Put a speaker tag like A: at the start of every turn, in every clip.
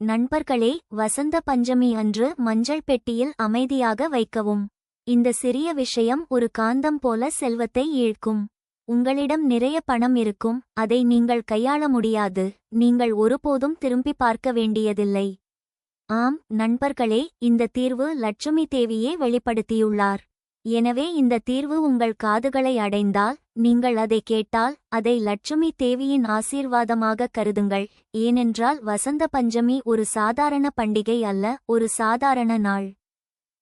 A: நண்பர்களே வசந்த பஞ்சமி அன்று மஞ்சள் பெட்டியில் அமைதியாக வைக்கவும். இந்த சிறிய விஷயம் ஒரு காந்தம் போல செல்வத்தை ஈழ்க்கும். உங்களிடம் நிறைய பணம் இருக்கும் அதை நீங்கள் கையாள முடியாது நீங்கள் ஒருபோதும் திரும்பி பார்க்க வேண்டியதில்லை. ஆம் நண்பர்களே இந்த தீர்வு லட்சுமி தேவியே வெளிப்படுத்தியுள்ளார். எனவே இந்த தீர்வு உங்கள் காதுகளை அடைந்தால் நீங்கள் அதை கேட்டால் அதை லட்சுமி தேவியின் ஆசீர்வாதமாக கருதுங்கள். ஏனென்றால் வசந்த பஞ்சமி ஒரு சாதாரண பண்டிகை அல்ல ஒரு சாதாரண நாள்.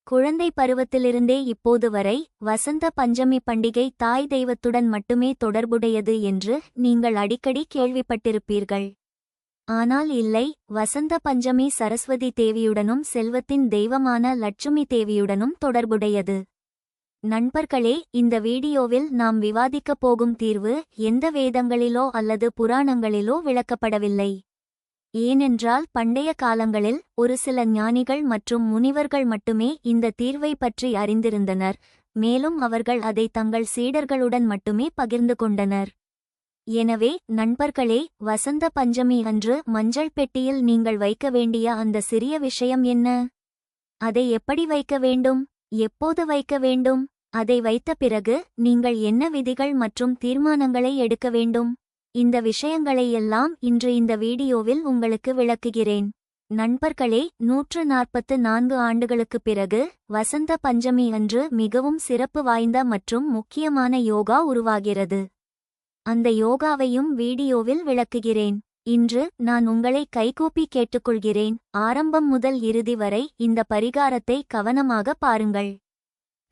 A: குழந்தை பருவத்திலிருந்தே இப்போது வரை வசந்த பஞ்சமி பண்டிகை தாய் தெய்வத்துடன் மட்டுமே தொடர்புடையது என்று நீங்கள் அடிக்கடி கேள்விப்பட்டிருப்பீர்கள். ஆனால் இல்லை வசந்த பஞ்சமி சரஸ்வதி தேவியுடனும் செல்வத்தின் தெய்வமான லட்சுமி தேவியுடனும் தொடர்புடையது. நண்பர்களே இந்த வீடியோவில் நாம் விவாதிக்கப் போகும் தீர்வு எந்த வேதங்களிலோ அல்லது புராணங்களிலோ விளக்கப்படவில்லை. ஏனென்றால் பண்டைய காலங்களில் ஒரு சில ஞானிகள் மற்றும் முனிவர்கள் மட்டுமே இந்த தீர்வை பற்றி அறிந்திருந்தனர். மேலும் அவர்கள் அதை தங்கள் சீடர்களுடன் மட்டுமே பகிர்ந்து கொண்டனர். எனவே நண்பர்களே வசந்த பஞ்சமி அன்று மஞ்சள் பெட்டியில் நீங்கள் வைக்க வேண்டிய அந்த சிறிய விஷயம் என்ன? அதை எப்படி வைக்க வேண்டும்? எப்போது வைக்க வேண்டும்? அதை வைத்த பிறகு நீங்கள் என்ன விதிகள் மற்றும் தீர்மானங்களை எடுக்க வேண்டும்? இந்த விஷயங்களையெல்லாம் இன்று இந்த வீடியோவில் உங்களுக்கு விளக்குகிறேன். நண்பர்களே நூற்று நாற்பத்து நான்கு ஆண்டுகளுக்குப் பிறகு வசந்த பஞ்சமி அன்று மிகவும் சிறப்பு வாய்ந்த மற்றும் முக்கியமான யோகா உருவாகிறது. அந்த யோகாவையும் வீடியோவில் விளக்குகிறேன். இன்று நான் உங்களை கைகூப்பி கேட்டுக்கொள்கிறேன். ஆரம்பம் முதல் இறுதி வரை இந்த பரிகாரத்தை கவனமாக பாருங்கள்.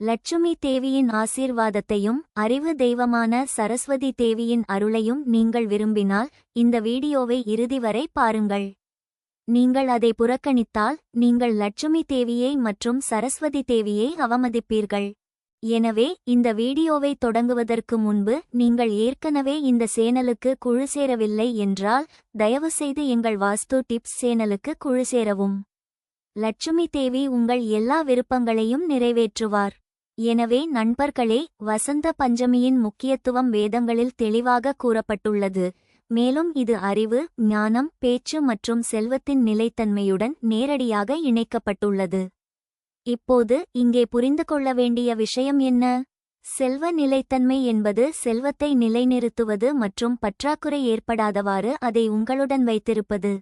A: லட்சுமி தேவியின் ஆசீர்வாதத்தையும் அறிவு தெய்வமான சரஸ்வதி தேவியின் அருளையும் நீங்கள் விரும்பினால் இந்த வீடியோவை இறுதி வரை பாருங்கள். நீங்கள் அதை புறக்கணித்தால் நீங்கள் லட்சுமி தேவியை மற்றும் சரஸ்வதி தேவியை அவமதிப்பீர்கள். எனவே இந்த வீடியோவை தொடங்குவதற்கு முன்பு நீங்கள் ஏற்கனவே இந்த சேனலுக்கு குழு சேரவில்லை என்றால் தயவுசெய்து எங்கள் வாஸ்து டிப்ஸ் சேனலுக்கு குழு சேரவும். லட்சுமி தேவி உங்கள் எல்லா விருப்பங்களையும் நிறைவேற்றுவார். எனவே நண்பர்களே வசந்த பஞ்சமியின் முக்கியத்துவம் வேதங்களில் தெளிவாக கூறப்பட்டுள்ளது. மேலும் இது அறிவு ஞானம் பேச்சு மற்றும் செல்வத்தின் நிலைத்தன்மையுடன் நேரடியாக இணைக்கப்பட்டுள்ளது. இப்போது இங்கே புரிந்து கொள்ள வேண்டிய விஷயம் என்ன? செல்வ நிலைத்தன்மை என்பது செல்வத்தை நிலைநிறுத்துவது மற்றும் பற்றாக்குறை ஏற்படாதவாறு அதை உங்களுடன் வைத்திருப்பது.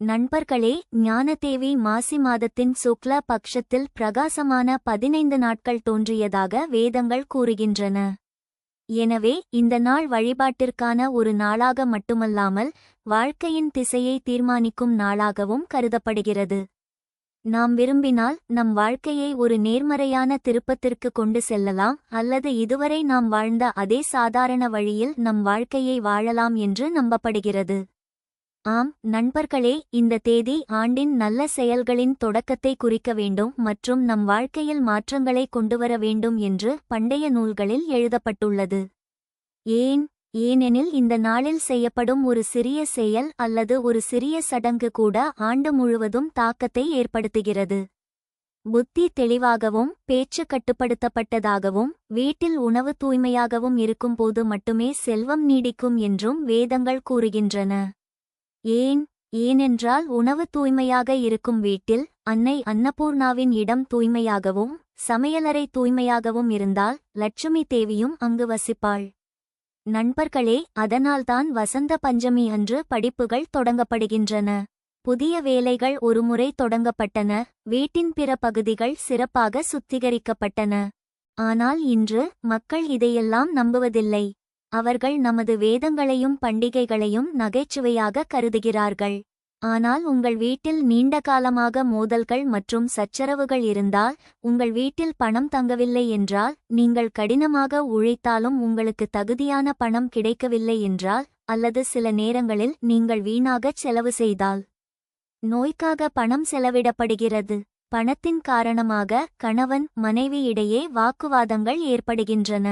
A: நண்பர்களே ஞானதேவி மாசி மாதத்தின் சுக்ல பக்ஷத்தில் பிரகாசமான பதினைந்து நாட்கள் தோன்றியதாக வேதங்கள் கூறுகின்றன. எனவே இந்த நாள் வழிபாட்டிற்கான ஒரு நாளாக மட்டுமல்லாமல் வாழ்க்கையின் திசையை தீர்மானிக்கும் நாளாகவும் கருதப்படுகிறது. நாம் விரும்பினால் நம் வாழ்க்கையை ஒரு நேர்மறையான திருப்பத்திற்கு கொண்டு செல்லலாம் அல்லது இதுவரை நாம் வாழ்ந்த அதே சாதாரண வழியில் நம் வாழ்க்கையை வாழலாம் என்று நம்பப்படுகிறது. ஆம் நண்பர்களே இந்த தேதி ஆண்டின் நல்ல செயல்களின் தொடக்கத்தை குறிக்க வேண்டும் மற்றும் நம் வாழ்க்கையில் மாற்றங்களை கொண்டுவர வேண்டும் என்று பண்டைய நூல்களில் எழுதப்பட்டுள்ளது. ஏன்? ஏனெனில் இந்த நாளில் செய்யப்படும் ஒரு சிறிய செயல் அல்லது ஒரு சிறிய சடங்கு கூட ஆண்டு முழுவதும் தாக்கத்தை ஏற்படுத்துகிறது. புத்தி தெளிவாகவும் பேச்சு கட்டுப்படுத்தப்பட்டதாகவும் வீட்டில் உணவு தூய்மையாகவும் இருக்கும்போது மட்டுமே செல்வம் நீடிக்கும் என்றும் வேதங்கள் கூறுகின்றன. ஏன்? ஏனென்றால் உணவு தூய்மையாக இருக்கும் வீட்டில் அன்னை அன்னபூர்ணாவின் இடம் தூய்மையாகவும் சமையலறை தூய்மையாகவும் இருந்தால் லட்சுமி தேவியும் அங்கு வசிப்பாள். நண்பர்களே அதனால்தான் வசந்த பஞ்சமி அன்று படிப்புகள் தொடங்கப்படுகின்றன. புதிய வேலைகள் ஒருமுறை தொடங்கப்பட்டன. வீட்டின் பிற பகுதிகள் சிறப்பாக சுத்திகரிக்கப்பட்டன. ஆனால் இன்று மக்கள் இதையெல்லாம் நம்புவதில்லை. அவர்கள் நமது வேதங்களையும் பண்டிகைகளையும் நகைச்சுவையாக கருதுகிறார்கள். ஆனால் உங்கள் வீட்டில் நீண்ட காலமாக மோதல்கள் மற்றும் சச்சரவுகள் இருந்தால் உங்கள் வீட்டில் பணம் தங்கவில்லை என்றால் நீங்கள் கடினமாக உழைத்தாலும் உங்களுக்கு தகுதியான பணம் கிடைக்கவில்லை என்றால் அல்லது சில நேரங்களில் நீங்கள் வீணாகச் செலவு செய்தால். நோய்க்காக பணம் செலவிடப்படுகிறது. பணத்தின் காரணமாக கணவன் மனைவி இடையே வாக்குவாதங்கள் ஏற்படுகின்றன.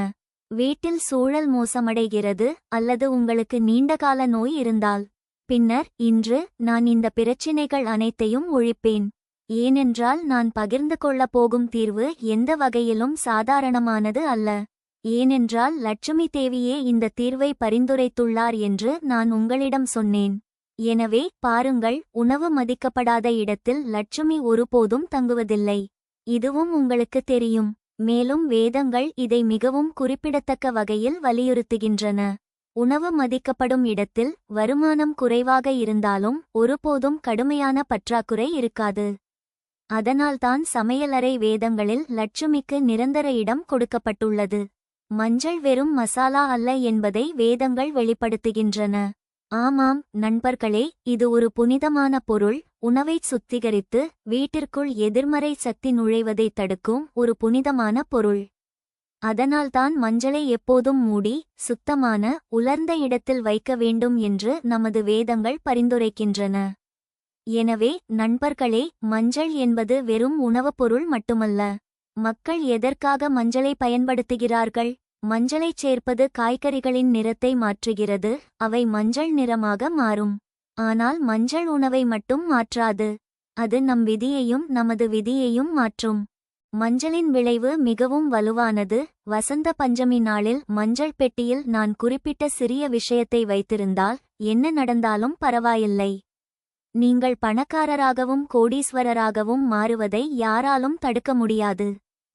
A: வீட்டில் சூழல் மோசமடைகிறது அல்லது உங்களுக்கு நீண்டகால நோய் இருந்தால். பின்னர் இன்று நான் இந்த பிரச்சினைகள் அனைத்தையும் ஒழிப்பேன். ஏனென்றால் நான் பகிர்ந்து கொள்ளப் போகும் தீர்வு எந்த வகையிலும் சாதாரணமானது அல்ல. ஏனென்றால் லட்சுமி தேவியே இந்த தீர்வை பரிந்துரைத்துள்ளார் என்று நான் உங்களிடம் சொன்னேன். எனவே பாருங்கள் உணவு மதிக்கப்படாத இடத்தில் லட்சுமி ஒருபோதும் தங்குவதில்லை. இதுவும் உங்களுக்கு தெரியும். மேலும் வேதங்கள் இதை மிகவும் குறிப்பிடத்தக்க வகையில் வலியுறுத்துகின்றன. உணவு மதிக்கப்படும் இடத்தில் வருமானம் குறைவாக இருந்தாலும் ஒருபோதும் கடுமையான பற்றாக்குறை இருக்காது. அதனால்தான் சமையலறை வேதங்களில் லட்சுமிக்கு நிரந்தர இடம் கொடுக்கப்பட்டுள்ளது. மஞ்சள் வெறும் மசாலா அல்ல என்பதை வேதங்கள் வெளிப்படுத்துகின்றன. ஆமாம் நண்பர்களே இது ஒரு புனிதமான பொருள். உணவைச் சுத்திகரித்து வீட்டிற்குள் எதிர்மறை சக்தி நுழைவதை தடுக்கும் ஒரு புனிதமான பொருள். அதனால்தான் மஞ்சளை எப்போதும் மூடி சுத்தமான உலர்ந்த இடத்தில் வைக்க வேண்டும் என்று நமது வேதங்கள் பரிந்துரைக்கின்றன. எனவே நண்பர்களே மஞ்சள் என்பது வெறும் உணவுப் பொருள் மட்டுமல்ல. மக்கள் எதற்காக மஞ்சளை பயன்படுத்துகிறார்கள்? மஞ்சளைச் சேர்ப்பது காய்கறிகளின் நிறத்தை மாற்றுகிறது அவை மஞ்சள் நிறமாக மாறும். ஆனால் மஞ்சள் உணவை மட்டும் மாற்றாது. அது நம் விதியையும் நமது விதியையும் மாற்றும். மஞ்சளின் விளைவு மிகவும் வலுவானது. வசந்த பஞ்சமி நாளில் மஞ்சள் பெட்டியில் நான் குறிப்பிட்ட சிறிய விஷயத்தை வைத்திருந்தால் என்ன நடந்தாலும் பரவாயில்லை. நீங்கள் பணக்காரராகவும் கோடீஸ்வரராகவும் மாறுவதை யாராலும் தடுக்க முடியாது.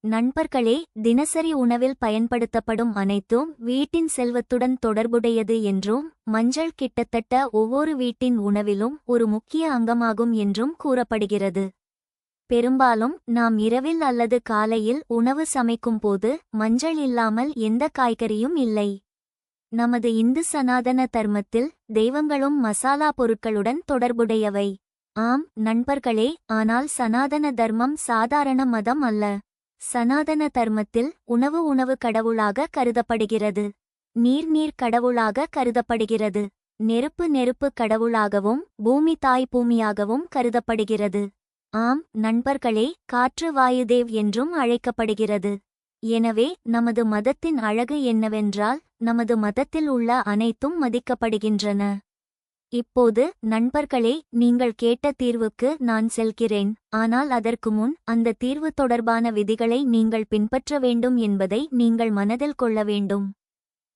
A: நண்பர்களே தினசரி உணவில் பயன்படுத்தப்படும் அனைத்தும் வீட்டின் செல்வத்துடன் தொடர்புடையது என்றும் மஞ்சள் கிட்டத்தட்ட ஒவ்வொரு வீட்டின் உணவிலும் ஒரு முக்கிய அங்கமாகும் என்றும் கூறப்படுகிறது. பெரும்பாலும் நாம் இரவில் அல்லது காலையில் உணவு சமைக்கும் போது மஞ்சள் இல்லாமல் எந்த காய்கறியும் இல்லை. நமது இந்து சனாதன தர்மத்தில் தெய்வங்களும் மசாலா பொருட்களுடன் தொடர்புடையவை. ஆம் நண்பர்களே ஆனால் சனாதன தர்மம் சாதாரண மதம் அல்ல. சனாதன தர்மத்தில் உணவு உணவு கடவுளாக கருதப்படுகிறது. நீர் நீர் கடவுளாக கருதப்படுகிறது. நெருப்பு நெருப்பு கடவுளாகவும் பூமி தாய் பூமியாகவும் கருதப்படுகிறது. ஆம் நண்பர்களே காற்று வாயுதேவ் என்றும் அழைக்கப்படுகிறது. எனவே நமது மதத்தின் அழகு என்னவென்றால் நமது மதத்தில் உள்ள அனைத்தும் மதிக்கப்படுகின்றன. இப்போது நண்பர்களே நீங்கள் கேட்ட தீர்வுக்கு நான் செல்கிறேன். ஆனால் அதற்கு முன் அந்த தீர்வு தொடர்பான விதிகளை நீங்கள் பின்பற்ற வேண்டும் என்பதை நீங்கள் மனதில் கொள்ள வேண்டும்.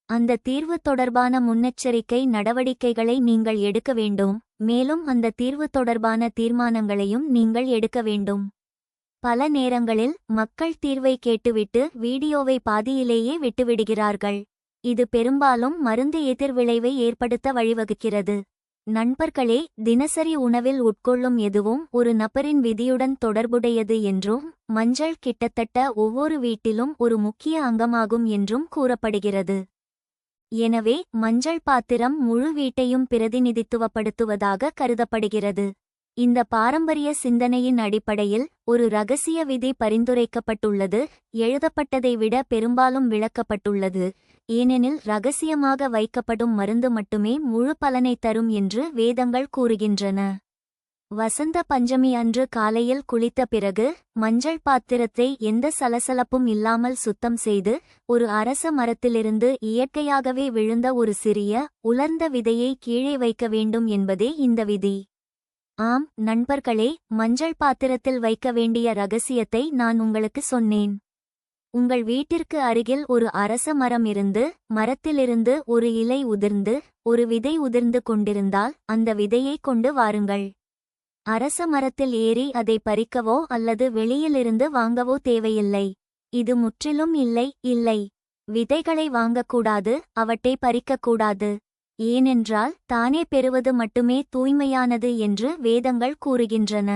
A: அந்த தீர்வு தொடர்பான முன்னெச்சரிக்கை நடவடிக்கைகளை நீங்கள் எடுக்க வேண்டும் மேலும் அந்த தீர்வு தொடர்பான தீர்மானங்களையும் நீங்கள் எடுக்க வேண்டும். பல நேரங்களில் மக்கள் தீர்வை கேட்டுவிட்டு வீடியோவை பாதியிலேயே விட்டுவிடுகிறார்கள். இது பெரும்பாலும் மருந்து எதிர்விளைவை ஏற்படுத்த வழிவகுக்கிறது. நண்பர்களே தினசரி உணவில் உட்கொள்ளும் எதுவும் ஒரு நபரின் விதியுடன் தொடர்புடையது என்றும் மஞ்சள் கிட்டத்தட்ட ஒவ்வொரு வீட்டிலும் ஒரு முக்கிய அங்கமாகும் என்றும் கூறப்படுகிறது. எனவே மஞ்சள் பாத்திரம் முழு வீட்டையும் பிரதிநிதித்துவப்படுத்துவதாக கருதப்படுகிறது. இந்த பாரம்பரிய சிந்தனையின் அடிப்படையில் ஒரு ரகசிய விதி பரிந்துரைக்கப்பட்டுள்ளது எழுதப்பட்டதை விட பெரும்பாலும் விளக்கப்பட்டுள்ளது. ஏனெனில் ரகசியமாக வைக்கப்படும் மருந்து மட்டுமே முழு பலனை தரும் என்று வேதங்கள் கூறுகின்றன. வசந்த பஞ்சமி அன்று காலையில் குளித்த பிறகு மஞ்சள் பாத்திரத்தை எந்த சலசலப்பும் இல்லாமல் சுத்தம் செய்து ஒரு அரச மரத்திலிருந்து இயற்கையாகவே விழுந்த ஒரு சிறிய உலர்ந்த விதையை கீழே வைக்க வேண்டும் என்பதே இந்த விதி. ஆம் நண்பர்களே மஞ்சள் பாத்திரத்தில் வைக்க வேண்டிய ரகசியத்தை நான் உங்களுக்கு சொன்னேன். உங்கள் வீட்டிற்கு அருகில் ஒரு அரச மரம் இருந்து மரத்திலிருந்து ஒரு இலை உதிர்ந்து ஒரு விதை உதிர்ந்து கொண்டிருந்தால் அந்த விதையை கொண்டு வாருங்கள். அரச மரத்தில் ஏறி அதை பறிக்கவோ அல்லது வெளியிலிருந்து வாங்கவோ தேவையில்லை. இது முற்றிலும் இல்லை இல்லை. விதைகளை வாங்கக்கூடாது அவற்றை பறிக்கக்கூடாது. ஏனென்றால் தானே பெறுவது மட்டுமே தூய்மையானது என்று வேதங்கள் கூறுகின்றன.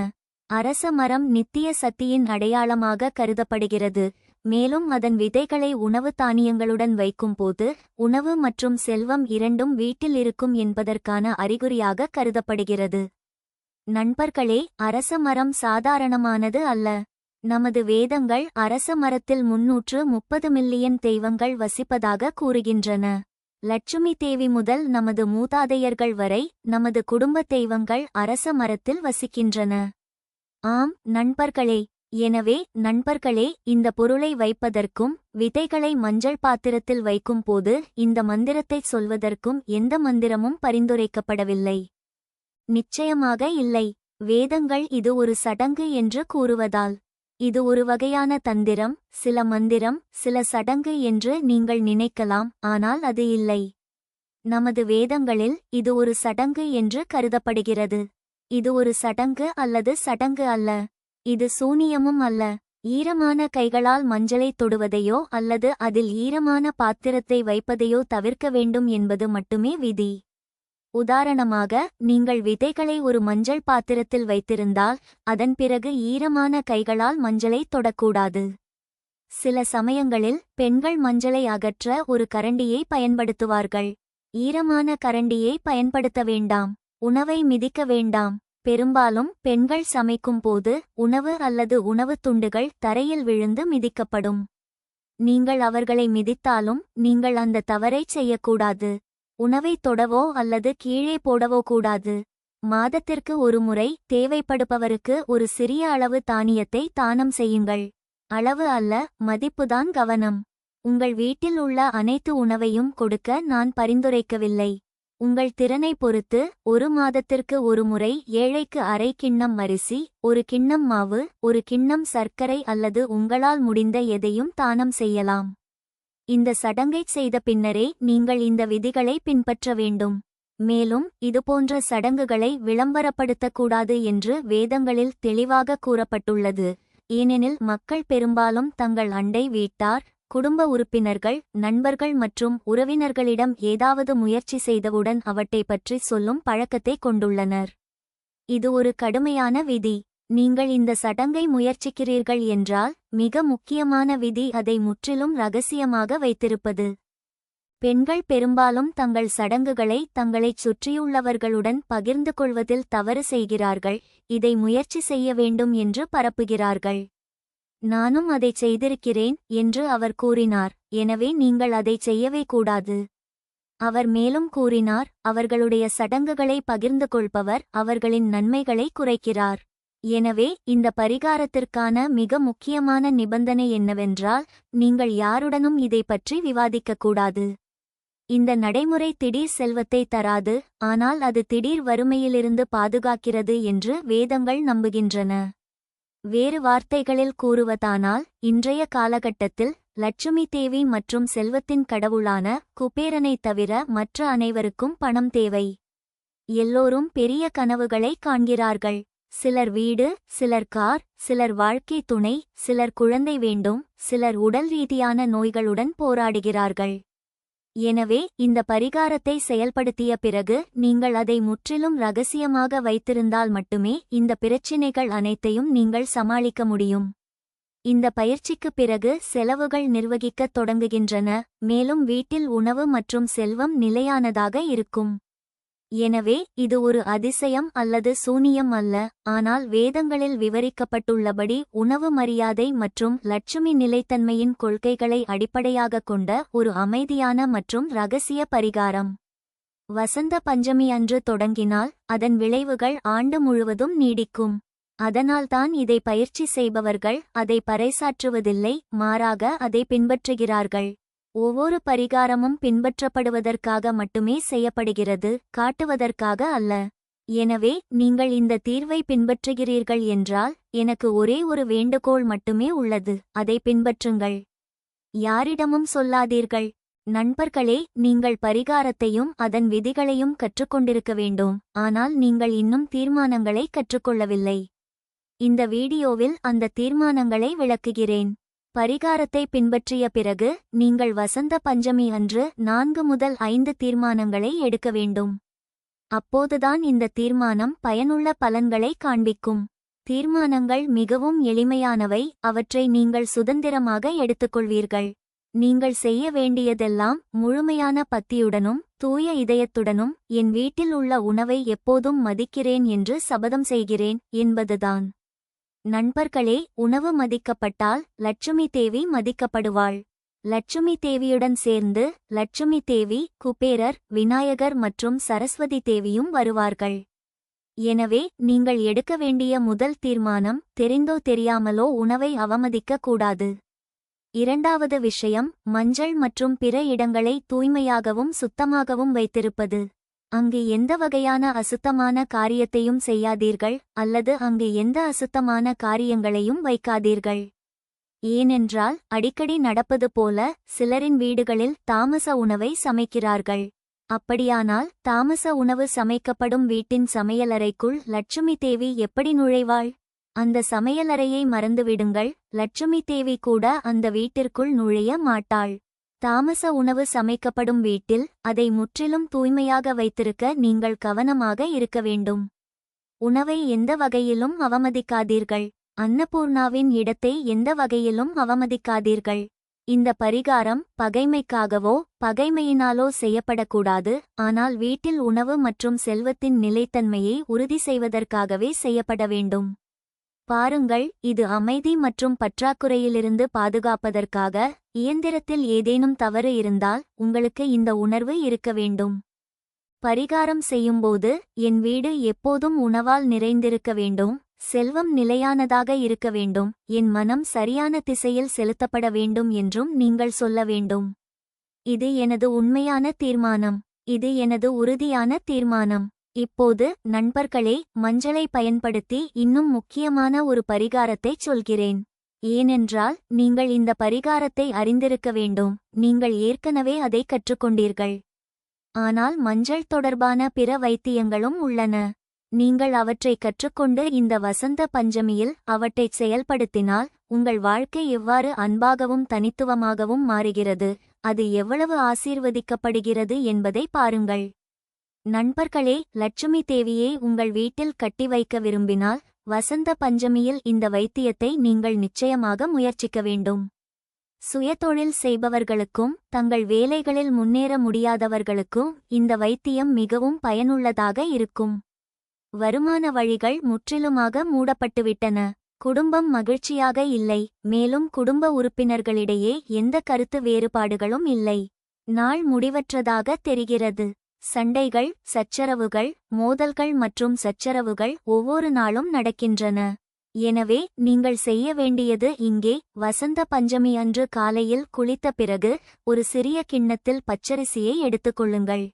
A: அரச மரம் நித்திய சக்தியின் அடையாளமாக கருதப்படுகிறது. மேலும் அதன் விதைகளை உணவு தானியங்களுடன் வைக்கும்போது உணவு மற்றும் செல்வம் இரண்டும் வீட்டில் இருக்கும் என்பதற்கான அறிகுறியாக கருதப்படுகிறது. நண்பர்களே அரச மரம் சாதாரணமானது அல்ல. நமது வேதங்கள் அரச மரத்தில் முன்னூற்று முப்பது மில்லியன் தெய்வங்கள் வசிப்பதாக கூறுகின்றன. லட்சுமி தேவி முதல் நமது மூதாதையர்கள் வரை நமது குடும்ப தெய்வங்கள் அரச மரத்தில் வசிக்கின்றன. ஆம் நண்பர்களே. எனவே நண்பர்களே இந்த பொருளை வைப்பதற்கும் விதைகளை மஞ்சள் பாத்திரத்தில் வைக்கும் போது இந்த மந்திரத்தைச் சொல்வதற்கும் எந்த மந்திரமும் பரிந்துரைக்கப்படவில்லை. நிச்சயமாக இல்லை. வேதங்கள் இது ஒரு சடங்கு என்று கூறுவதால். இது ஒரு வகையான தந்திரம் சில மந்திரம் சில சடங்கு என்று நீங்கள் நினைக்கலாம் ஆனால் அது இல்லை. நமது வேதங்களில் இது ஒரு சடங்கு என்று கருதப்படுகிறது. இது ஒரு சடங்கு அல்லது சடங்கு அல்ல. இது சூனியமும் அல்ல. ஈரமான கைகளால் மஞ்சளை தொடுவதையோ அல்லது அதில் ஈரமான பாத்திரத்தை வைப்பதையோ தவிர்க்க வேண்டும் என்பது மட்டுமே விதி. உதாரணமாக நீங்கள் விதைகளை ஒரு மஞ்சள் பாத்திரத்தில் வைத்திருந்தால் அதன் பிறகு ஈரமான கைகளால் மஞ்சளை தொடக்கூடாது. சில சமயங்களில் பெண்கள் மஞ்சளை அகற்ற ஒரு கரண்டியை பயன்படுத்துவார்கள். ஈரமான கரண்டியை பயன்படுத்த வேண்டாம். உணவை மிதிக்க வேண்டாம். பெரும்பாலும் பெண்கள் சமைக்கும் போது உணவு அல்லது உணவுத் துண்டுகள் தரையில் விழுந்து மிதிக்கப்படும். நீங்கள் அவர்களை மிதித்தாலும் நீங்கள் அந்த தவறைச் செய்யக்கூடாது. உணவைத் தொடவோ அல்லது கீழே போடவோ கூடாது. மாதத்திற்கு ஒருமுறை தேவைப்படுபவருக்கு ஒரு சிறிய அளவு தானியத்தை தானம் செய்யுங்கள். அளவு அல்ல மதிப்புதான் கவனம். உங்கள் வீட்டில் உள்ள அனைத்து உணவையும் கொடுக்க நான் பரிந்துரைக்கவில்லை. உங்கள் திறனை பொறுத்து ஒரு மாதத்திற்கு ஒரு முறை ஏழைக்கு அரை கிண்ணம் அரிசி ஒரு கிண்ணம் மாவு ஒரு கிண்ணம் சர்க்கரை அல்லது உங்களால் முடிந்த எதையும் தானம் செய்யலாம். இந்த சடங்கைச் செய்த பின்னரே நீங்கள் இந்த விதிகளை பின்பற்ற வேண்டும். மேலும் இதுபோன்ற சடங்குகளை விளம்பரப்படுத்தக்கூடாது என்று வேதங்களில் தெளிவாக கூறப்பட்டுள்ளது. ஏனெனில் மக்கள் பெரும்பாலும் தங்கள் அண்டை வீட்டார் குடும்ப உறுப்பினர்கள் நண்பர்கள் மற்றும் உறவினர்களிடம் ஏதாவது முயற்சி செய்தவுடன் அவற்றை பற்றி சொல்லும் பழக்கத்தை கொண்டுள்ளனர். இது ஒரு கடுமையான விதி. நீங்கள் இந்த சடங்கை முயற்சிக்கிறீர்கள் என்றால் மிக முக்கியமான விதி அதை முற்றிலும் ரகசியமாக வைத்திருப்பது. பெண்கள் பெரும்பாலும் தங்கள் சடங்குகளை தங்களைச் சுற்றியுள்ளவர்களுடன் பகிர்ந்து கொள்வதில் தவறு செய்கிறார்கள் இதை முயற்சி செய்ய வேண்டும் என்று பரப்புகிறார்கள். நானும் அதைச் செய்திருக்கிறேன் என்று அவர் கூறினார் எனவே நீங்கள் அதைச் செய்யவே கூடாது அவர் மேலும் கூறினார் அவர்களுடைய சடங்குகளை பகிர்ந்து கொள்பவர் அவர்களின் நன்மைகளை குறைக்கிறார். எனவே இந்த பரிகாரத்திற்கான மிக முக்கியமான நிபந்தனை என்னவென்றால் நீங்கள் யாருடனும் இதை பற்றி விவாதிக்கக்கூடாது இந்த நடைமுறை திடீர் செல்வத்தை தராது ஆனால் அது திடீர் வறுமையிலிருந்து பாதுகாக்கிறது என்று வேதங்கள் நம்புகின்றன. வேறு வார்த்தைகளில் கூறுவதானால் இன்றைய காலகட்டத்தில் லட்சுமி தேவி மற்றும் செல்வத்தின் கடவுளான குபேரனை தவிர மற்ற அனைவருக்கும் பணம் தேவை. எல்லோரும் பெரிய கனவுகளை காண்கிறார்கள். சிலர் வீடு சிலர் கார் சிலர் வாழ்க்கை துணை சிலர் குழந்தை வேண்டும் சிலர் உடல் ரீதியான நோய்களுடன் போராடுகிறார்கள். எனவே இந்த பரிகாரத்தை செயல்படுத்திய பிறகு நீங்கள் அதை முற்றிலும் ரகசியமாக வைத்திருந்தால் மட்டுமே இந்த பிரச்சினைகள் அனைத்தையும் நீங்கள் சமாளிக்க முடியும். இந்த பயிற்சிக்குப் பிறகு செலவுகள் நிர்வகிக்கத் தொடங்குகின்றன மேலும் வீட்டில் உணவு மற்றும் செல்வம் நிலையானதாக இருக்கும். எனவே இது ஒரு அதிசயம் அல்லது சூனியம் அல்ல ஆனால் வேதங்களில் விவரிக்கப்பட்டுள்ளபடி உணவு மரியாதை மற்றும் லட்சுமி நிலைத்தன்மையின் கொள்கைகளை அடிப்படையாகக் கொண்ட ஒரு அமைதியான மற்றும் ரகசிய பரிகாரம். வசந்த பஞ்சமி அன்று தொடங்கினால் அதன் விளைவுகள் ஆண்டு முழுவதும் நீடிக்கும். அதனால்தான் இதை பயிற்சி செய்பவர்கள் அதை பறைசாற்றுவதில்லை மாறாக அதை பின்பற்றுகிறார்கள். ஒவ்வொரு பரிகாரமும் பின்பற்றப்படுவதற்காக மட்டுமே செய்யப்படுகிறது காட்டுவதற்காக அல்ல. எனவே நீங்கள் இந்த தீர்வை பின்பற்றுகிறீர்கள் என்றால் எனக்கு ஒரே ஒரு வேண்டுகோள் மட்டுமே உள்ளது அதை பின்பற்றுங்கள். யாரிடமும் சொல்லாதீர்கள். நண்பர்களே நீங்கள் பரிகாரத்தையும் அதன் விதிகளையும் கற்றுக்கொண்டிருக்க வேண்டும் ஆனால் நீங்கள் இன்னும் தீர்மானங்களை கற்றுக்கொள்ளவில்லை. இந்த வீடியோவில் அந்த தீர்மானங்களை விளக்குகிறேன். பரிகாரத்தை பின்பற்றிய பிறகு நீங்கள் வசந்த பஞ்சமி அன்று நான்கு முதல் ஐந்து தீர்மானங்களை எடுக்க வேண்டும். அப்போதுதான் இந்த தீர்மானம் பயனுள்ள பலன்களை காண்பிக்கும். தீர்மானங்கள் மிகவும் எளிமையானவை அவற்றை நீங்கள் சுதந்திரமாக எடுத்துக்கொள்வீர்கள். நீங்கள் செய்ய வேண்டியதெல்லாம் முழுமையான பத்தியுடனும் தூய இதயத்துடனும் என் வீட்டில் உள்ள உணவை எப்போதும் மதிக்கிறேன் என்று சபதம் செய்கிறேன் என்பதுதான். நண்பர்களே உணவு மதிக்கப்பட்டால் லட்சுமி தேவி மதிக்கப்படுவாள். லட்சுமி தேவியுடன் சேர்ந்து லட்சுமி தேவி குபேரர் விநாயகர் மற்றும் சரஸ்வதி தேவியும் வருவார்கள். எனவே நீங்கள் எடுக்க வேண்டிய முதல் தீர்மானம் தெரிந்தோ தெரியாமலோ உணவை அவமதிக்க கூடாது. இரண்டாவது விஷயம் மஞ்சள் மற்றும் பிற இடங்களை தூய்மையாகவும் சுத்தமாகவும் வைத்திருப்பது. அங்கு எந்த வகையான அசுத்தமான காரியத்தையும் செய்யாதீர்கள் அல்லது அங்கு எந்த அசுத்தமான காரியங்களையும் வைக்காதீர்கள். ஏனென்றால் அடிக்கடி நடப்பது போல சிலரின் வீடுகளில் தாமச உணவை சமைக்கிறார்கள். அப்படியானால் தாமச உணவு சமைக்கப்படும் வீட்டின் சமையலறைக்குள் லட்சுமி தேவி எப்படி நுழைவாள்? அந்த சமையலறையை மறந்துவிடுங்கள் லட்சுமி தேவி கூட அந்த வீட்டிற்குள் நுழைய மாட்டாள். தாமச உணவு சமைக்கப்படும் வீட்டில் அதை முற்றிலும் தூய்மையாக வைத்திருக்க நீங்கள் கவனமாக இருக்க வேண்டும். உணவை எந்த வகையிலும் அவமதிக்காதீர்கள். அன்னபூர்ணாவின் இடத்தை எந்த வகையிலும் அவமதிக்காதீர்கள். இந்த பரிகாரம் பகைமைக்காகவோ பகைமையினாலோ செய்யப்படக்கூடாது. ஆனால் வீட்டில் உணவு மற்றும் செல்வத்தின் நிலைத்தன்மையை உறுதி செய்வதற்காகவே செய்யப்பட வேண்டும். பாருங்கள் இது அமைதி மற்றும் பற்றாக்குறையிலிருந்து பாதுகாப்பதற்காக இயந்திரத்தில் ஏதேனும் தவறு இருந்தால் உங்களுக்கு இந்த உணர்வு இருக்க வேண்டும். பரிகாரம் செய்யும்போது என் வீடு எப்போதும் உணவால் நிறைந்திருக்க வேண்டும் செல்வம் நிலையானதாக இருக்க வேண்டும் என் மனம் சரியான திசையில் செலுத்தப்பட வேண்டும் என்றும் நீங்கள் சொல்ல வேண்டும். இது எனது உண்மையான தீர்மானம். இது எனது உறுதியான தீர்மானம். இப்போது நண்பர்களே மஞ்சளை பயன்படுத்தி இன்னும் முக்கியமான ஒரு பரிகாரத்தைச் சொல்கிறேன். ஏனென்றால் நீங்கள் இந்த பரிகாரத்தை அறிந்திருக்க வேண்டும். நீங்கள் ஏற்கனவே அதை கற்றுக்கொண்டீர்கள். ஆனால் மஞ்சள் தொடர்பான பிற வைத்தியங்களும் உள்ளன. நீங்கள் அவற்றை கற்றுக்கொண்டு இந்த வசந்த பஞ்சமியில் அவற்றைச் செயல்படுத்தினால் உங்கள் வாழ்க்கை எவ்வாறு அன்பாகவும் தனித்துவமாகவும் மாறுகிறது அது எவ்வளவு ஆசீர்வதிக்கப்படுகிறது என்பதை பாருங்கள். நண்பர்களே லட்சுமி தேவியை உங்கள் வீட்டில் கட்டி வைக்க விரும்பினால் வசந்த பஞ்சமியில் இந்த வைத்தியத்தை நீங்கள் நிச்சயமாக முயற்சிக்க வேண்டும். சுயதொழில் செய்பவர்களுக்கும் தங்கள் வேலைகளில் முன்னேற முடியாதவர்களுக்கும் இந்த வைத்தியம் மிகவும் பயனுள்ளதாக இருக்கும். வருமான வழிகள் முற்றிலுமாக மூடப்பட்டுவிட்டன. குடும்பம் மகிழ்ச்சியாக இல்லை மேலும் குடும்ப உறுப்பினர்களிடையே எந்த கருத்து வேறுபாடுகளும் இல்லை. நாள் முடிவற்றதாக தெரிகிறது. சண்டைகள் சச்சரவுகள் மோதல்கள் மற்றும் சச்சரவுகள் ஒவ்வொரு நாளும் நடக்கின்றன. எனவே நீங்கள் செய்ய வேண்டியது இங்கே வசந்த பஞ்சமி அன்று காலையில் குளித்த பிறகு ஒரு சிறிய கிண்ணத்தில் பச்சரிசியை எடுத்துக்கொள்ளுங்கள்.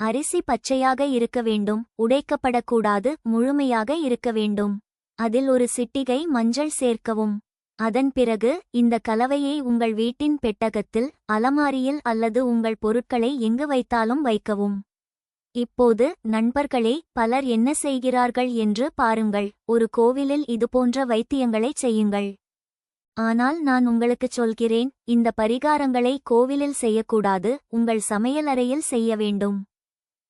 A: அரிசி பச்சையாக இருக்க வேண்டும் உடைக்கப்படக்கூடாது முழுமையாக இருக்க வேண்டும். அதில் ஒரு சிட்டிகை மஞ்சள் சேர்க்கவும். அதன் பிறகு இந்த கலவையை உங்கள் வீட்டின் பெட்டகத்தில் அலமாரியில் அல்லது உங்கள் பொருட்களை எங்கு வைத்தாலும் வைக்கவும். இப்போது நண்பர்களே பலர் என்ன செய்கிறார்கள் என்று பாருங்கள். ஒரு கோவிலில் இதுபோன்ற வைத்தியங்களைச் செய்யுங்கள். ஆனால் நான் உங்களுக்குச் சொல்கிறேன் இந்த பரிகாரங்களை கோவிலில் செய்யக்கூடாது உங்கள் சமையலறையில் செய்ய வேண்டும்.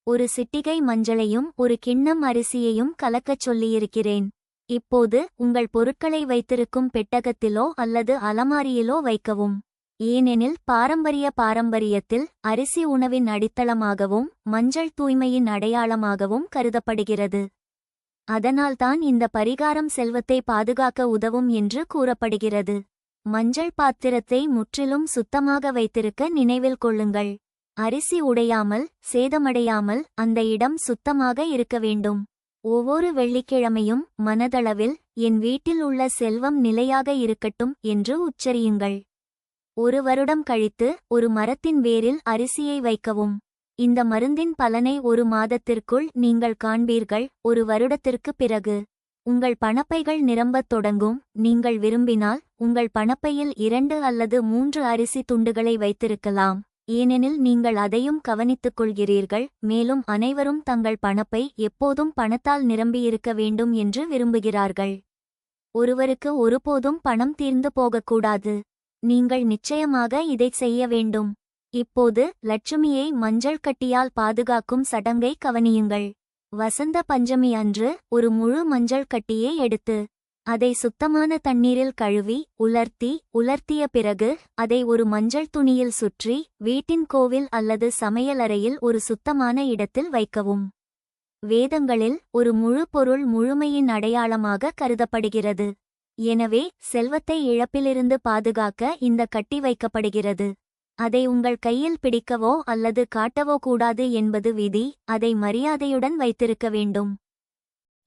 A: ஒரு சிட்டிகை மஞ்சளையும் ஒரு கிண்ணம் அரிசியையும் கலக்கச் சொல்லியிருக்கிறேன். இப்போது உங்கள் பொருட்களை வைத்திருக்கும் பெட்டகத்திலோ அல்லது அலமாரியிலோ வைக்கவும். ஏனெனில் பாரம்பரிய பாரம்பரியத்தில் அரிசி உணவின் அடித்தளமாகவும் மஞ்சள் தூய்மையின் அடையாளமாகவும் கருதப்படுகிறது. அதனால்தான் இந்த பரிகாரம் செல்வத்தை பாதுகாக்க உதவும் என்று கூறப்படுகிறது. மஞ்சள் பாத்திரத்தை முற்றிலும் சுத்தமாக வைத்திருக்க நினைவில் கொள்ளுங்கள். அரிசி உடையாமல் சேதமடையாமல் அந்த இடம் சுத்தமாக இருக்க வேண்டும். ஒவ்வொரு வெள்ளிக்கிழமையும் மனதளவில் என் வீட்டில் உள்ள செல்வம் நிலையாக இருக்கட்டும் என்று உச்சரியுங்கள். ஒரு வருடம் கழித்து ஒரு மரத்தின் வேரில் அரிசியை வைக்கவும். இந்த மருந்தின் பலனை ஒரு மாதத்திற்குள் நீங்கள் காண்பீர்கள் ஒரு வருடத்திற்குப் பிறகு. உங்கள் பணப்பைகள் நிரம்பத் தொடங்கும் நீங்கள் விரும்பினால் உங்கள் பணப்பையில் இரண்டு அல்லது மூன்று அரிசி துண்டுகளை வைத்திருக்கலாம். ஏனெனில் நீங்கள் அதையும் கவனித்துக் கொள்கிறீர்கள் மேலும் அனைவரும் தங்கள் பணப்பை எப்போதும் பணத்தால் நிரம்பியிருக்க வேண்டும் என்று விரும்புகிறார்கள். ஒருவருக்கு ஒருபோதும் பணம் தீர்ந்து போகக்கூடாது. நீங்கள் நிச்சயமாக இதைச் செய்ய வேண்டும். இப்போது லட்சுமியை மஞ்சள் கட்டியால் பாதுகாக்கும் சடங்கை கவனியுங்கள். வசந்த பஞ்சமி அன்று ஒரு முழு மஞ்சள் கட்டியை எடுத்து அதை சுத்தமான தண்ணீரில் கழுவி உலர்த்தி உலர்த்திய பிறகு அதை ஒரு மஞ்சள் துணியில் சுற்றி வீட்டின் கோவில் அல்லது சமையலறையில் ஒரு சுத்தமான இடத்தில் வைக்கவும். வேதங்களில் ஒரு முழு பொருள் முழுமையின் அடையாளமாக கருதப்படுகிறது. எனவே செல்வத்தை இழப்பிலிருந்து பாதுகாக்க இந்த கட்டி வைக்கப்படுகிறது. அதை உங்கள் கையில் பிடிக்கவோ அல்லது காட்டவோ கூடாது என்பது விதி அதை மரியாதையுடன் வைத்திருக்க வேண்டும்.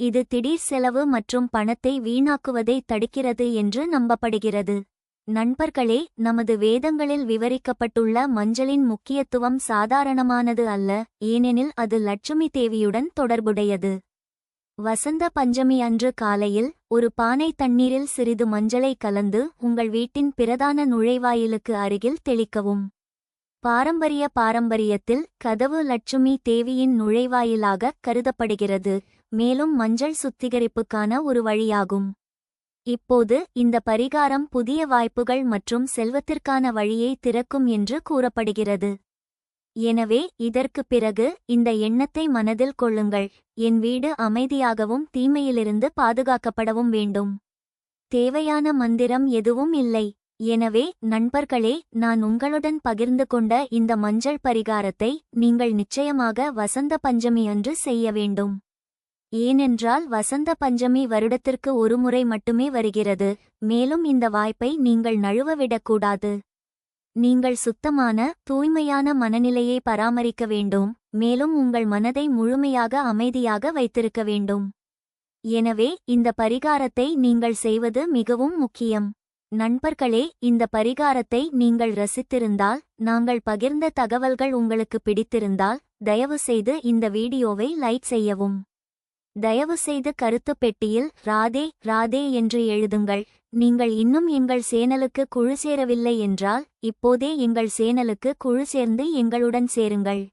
A: இது திடீர் செலவு மற்றும் பணத்தை வீணாக்குவதை தடுக்கிறது என்று நம்பப்படுகிறது. நண்பர்களே நமது வேதங்களில் விவரிக்கப்பட்டுள்ள மஞ்சளின் முக்கியத்துவம் சாதாரணமானது அல்ல ஏனெனில் அது லட்சுமி தேவியுடன் தொடர்புடையது. வசந்த பஞ்சமி அன்று காலையில் ஒரு பானை தண்ணீரில் சிறிது மஞ்சளை கலந்து உங்கள் வீட்டின் பிரதான நுழைவாயிலுக்கு அருகில் தெளிக்கவும். பாரம்பரிய பாரம்பரியத்தில் கதவு லட்சுமி தேவியின் நுழைவாயிலாக கருதப்படுகிறது. மேலும் மஞ்சள் சுத்திகரிப்புக்கான ஒரு வழியாகும். இப்போது இந்த பரிகாரம் புதிய வாய்ப்புகள் மற்றும் செல்வத்திற்கான வழியை திறக்கும் என்று கூறப்படுகிறது. எனவே இதற்குப் பிறகு இந்த எண்ணத்தை மனதில் கொள்ளுங்கள். என் வீடு அமைதியாகவும் தீமையிலிருந்து பாதுகாக்கப்படவும் வேண்டும். தேவையான மந்திரம் எதுவும் இல்லை. எனவே நண்பர்களே நான் உங்களுடன் பகிர்ந்து கொண்ட இந்த மஞ்சள் பரிகாரத்தை நீங்கள் நிச்சயமாக வசந்த பஞ்சமி அன்று செய்ய வேண்டும். ஏனென்றால் வசந்த பஞ்சமி வருடத்திற்கு ஒருமுறை மட்டுமே வருகிறது. மேலும் இந்த வாய்ப்பை நீங்கள் நழுவவிடக்கூடாது நீங்கள் சுத்தமான தூய்மையான மனநிலையை பராமரிக்க வேண்டும். மேலும் உங்கள் மனதை முழுமையாக அமைதியாக வைத்திருக்க வேண்டும். எனவே இந்த பரிகாரத்தை நீங்கள் செய்வது மிகவும் முக்கியம். நண்பர்களே இந்த பரிகாரத்தை நீங்கள் ரசித்திருந்தால் நாங்கள் பகிர்ந்த தகவல்கள் உங்களுக்கு பிடித்திருந்தால் தயவுசெய்து இந்த வீடியோவை லைக் செய்யவும். தயவுசெய்து கருத்துப் பெட்டியில் ராதே ராதே என்று எழுதுங்கள். நீங்கள் இன்னும் எங்கள் சேனலுக்கு குழு சேரவில்லை என்றால் இப்போதே எங்கள் சேனலுக்கு குழு சேர்ந்து எங்களுடன் சேருங்கள்.